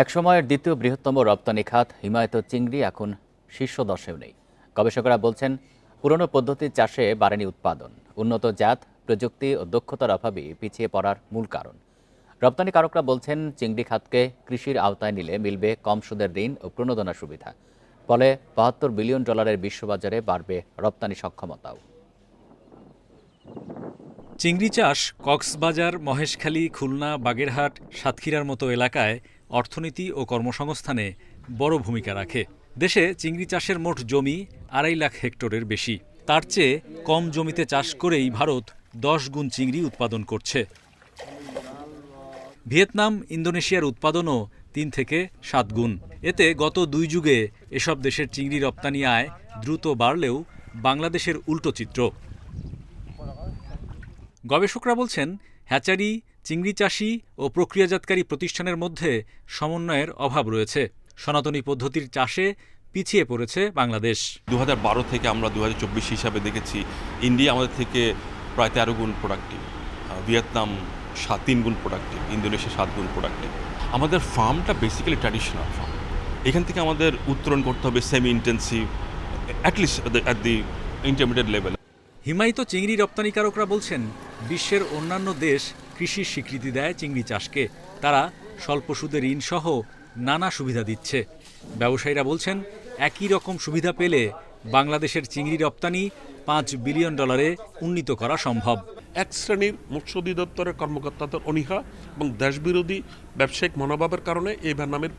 একসময়ের দ্বিতীয় বৃহত্তম রপ্তানি খাত হিমায়িত চিংড়ি এখন শীর্ষ দশেও নেই। গবেষকরা বলছেন, পুরনো পদ্ধতির চাষে বাড়েনি উৎপাদন। উন্নত জাত, প্রযুক্তি ও দক্ষতার অভাবই পিছিয়ে পড়ার মূল কারণ। রপ্তানিকারকরা বলছেন, চিংড়ি খাতকে কৃষির আওতায় নিলে মিলবে কম সুদের ঋণ ও প্রণোদনা সুবিধা। ফলে বাহাত্তর বিলিয়ন ডলারের বিশ্ববাজারে বাড়বে রপ্তানি সক্ষমতাও। চিংড়ি চাষ কক্সবাজার, মহেশখালী, খুলনা, বাগেরহাট, সাতক্ষীরার মতো এলাকায় অর্থনীতি ও কর্মসংস্থানে বড় ভূমিকা রাখে। দেশে চিংড়ি চাষের মোট জমি আড়াই লাখ হেক্টরের বেশি। তার চেয়ে কম জমিতে চাষ করেই ভারত দশ গুণ চিংড়ি উৎপাদন করছে। ভিয়েতনাম, ইন্দোনেশিয়ার উৎপাদনও তিন থেকে সাত গুণ। এতে গত দুই যুগে এসব দেশের চিংড়ি রপ্তানি আয় দ্রুত বাড়লেও বাংলাদেশের উল্টো চিত্র। গবেষকরা বলছেন, হ্যাচারি চিংড়ি চাষি ও প্রক্রিয়াজাতকারী প্রতিষ্ঠানের মধ্যে সমন্বয়ের অভাব রয়েছে। সনাতনী পদ্ধতির চাষে পিছিয়ে পড়েছে বাংলাদেশ। দু হাজার বারো থেকে আমরা দু হাজার চব্বিশ হিসাবে দেখেছি, ইন্ডিয়া আমাদের থেকে প্রায় তেরো গুণ প্রোডাক্টিভ ভিয়েতনাম সাত, তিন গুণ প্রোডাক্টিভ ইন্দোনেশিয়া সাত গুণ প্রোডাক্টিভ আমাদের ফার্মটা বেসিক্যালি ট্র্যাডিশনাল ফার্ম এখান থেকে আমাদের উত্তরণ করতে হবে semi intensive at least at the intermediate level হিমায়িত চিংড়ি রপ্তানিকারকরা বলছেন, বিশ্বের অন্যান্য দেশ কৃষির স্বীকৃতি দেয় চিংড়ি চাষকে। তারা স্বল্প সুদে ঋণ সহ নানা সুবিধা দিচ্ছে। ব্যবসায়ীরা বলছেন, একই রকম সুবিধা পেলে বাংলাদেশের চিংড়ি রপ্তানি পাঁচ বিলিয়ন ডলারে উন্নীত করা সম্ভব। এক শ্রেণির মৎস্য অধিদপ্তরের কর্মকর্তাদের অনীহা এবং দেশবিরোধী ব্যবসায়িক মনোভাবের কারণে এই নামের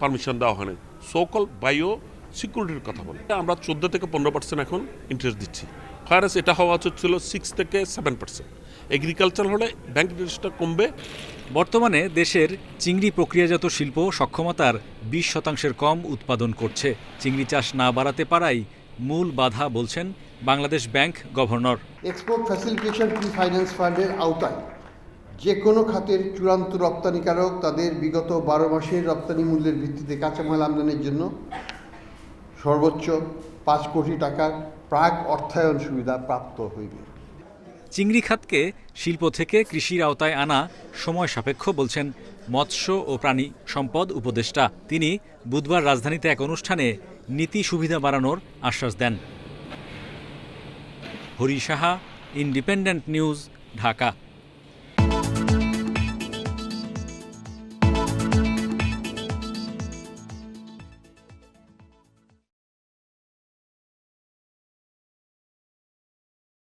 পারমিশন দেওয়া হয়নি সোকল বায়ো সিকিউরিটির কথা বলে। আমরা চোদ্দ থেকে পনেরো পার্সেন্ট এখন ইন্টারেস্ট দিচ্ছি। ফায়ারাস এটা হওয়া উচিত ছিল সিক্স থেকে সেভেন পার্সেন্ট এগ্রিকালচার হলে ব্যাংক ইন্টারেস্টটা কমবে। বর্তমানে দেশের চিংড়ি প্রক্রিয়াজাত শিল্প সক্ষমতার বিশ শতাংশের কম উৎপাদন করছে। চিংড়ি চাষ না বাড়াতে পারাই মূল বাধা বলছেন Bangladesh bank governor. Export facilitation pre finance ফান্ডের আওতায় যে কোনো খাতের চূড়ান্ত রপ্তানিকারক তাদের বিগত বারো মাসের রপ্তানি মূল্যের ভিত্তিতে কাঁচামাল আমদানির জন্য সর্বোচ্চ পাঁচ কোটি টাকার প্রাক অর্থায়ন সুবিধা প্রাপ্ত হইবে। চিংড়ি খাতকে শিল্প থেকে কৃষির আওতায় আনা সময় সাপেক্ষ বলছেন মৎস্য ও প্রাণী সম্পদ উপদেষ্টা। তিনি বুধবার রাজধানীতে এক অনুষ্ঠানে নীতি সুবিধা বাড়ানোর আশ্বাস দেন। Hari Saha, independent news, Dhaka.